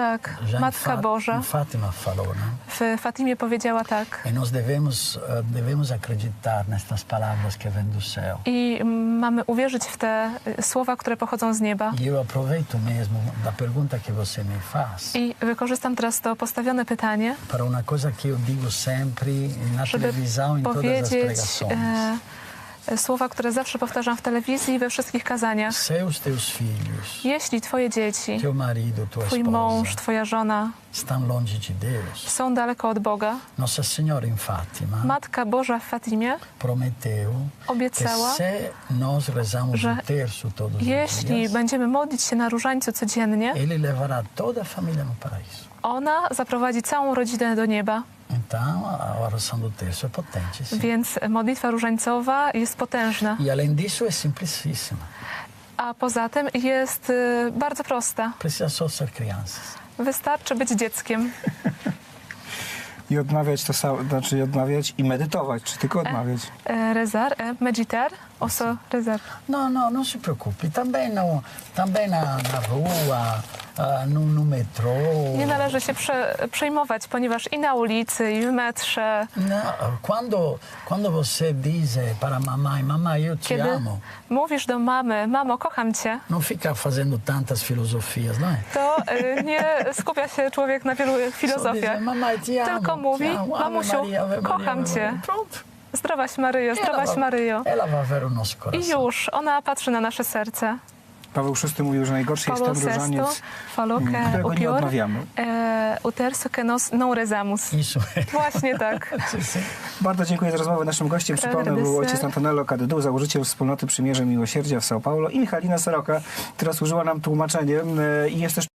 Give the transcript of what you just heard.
Tak, Matka Boża Fátima falou, né? w Fatimie powiedziała tak. E nós devemos, eh, devemos acreditar nestas palavras que vêm do céu. I mamy uwierzyć w te y, słowa, które pochodzą z nieba. E eu aproveito mesmo da pergunta que você me faz I wykorzystam teraz to postawione pytanie, para uma coisa que eu digo sempre na televisão, em todas as powiedzieć pregações. e, e, słowa, które zawsze powtarzam w telewizji i we wszystkich kazaniach. Se os teus filhos, Jeśli twoje dzieci, teu marido, tua twój esposa mąż, twoja żona estão longe de Deus, są daleko od Boga, Nossa Senhora em Fátima Matka Boża w Fatimie prometeu que obiecała, se nós rezamos że um terço todos os jeśli dias, będziemy modlić się na różańcu codziennie, Ele levará toda a família no paraíso. ona zaprowadzi całą rodzinę do nieba. Do. Więc modlitwa różańcowa jest potężna. E além disso, é simplicíssima. A poza tym jest y, bardzo prosta. Precisa só ser crianças. Wystarczy być dzieckiem. I odmawiać to samo, znaczy odmawiać i medytować, czy tylko odmawiać? E, rezar, e, meditar, oso rezar. Não, não, não se preocupe. Também, no, também na, na rua, no, no metrô. Nie należy się prze, przejmować, ponieważ i na ulicy, i w metrze, Não, quando, quando você diz eh, para mamãe, mamãe, eu te kiedy amo, mówisz do mamy, mamo, kocham cię, não fica fazendo tantas filosofias, não é? to nie skupia się człowiek na wielu Só filozofiach. mamãe, te amo. Tylko mówi, mamusiu, kocham cię. Zdrowaś Maryjo, zdrowaś Maryjo. I już, ona patrzy na nasze serce. Paweł VI mówił, że najgorszy jest ten różaniec, mm, którego nie odmawiamy. é o terço que rezamos. Isso é. Właśnie tak. Bardzo dziękuję za rozmowę. Naszym gościem, przypomnę, był Agradecer. ojciec Antonello Cadydu, założyciel wspólnoty Przymierze Miłosierdzia w São Paulo i Michalina Soroka, która służyła nam tłumaczeniem e, i jest też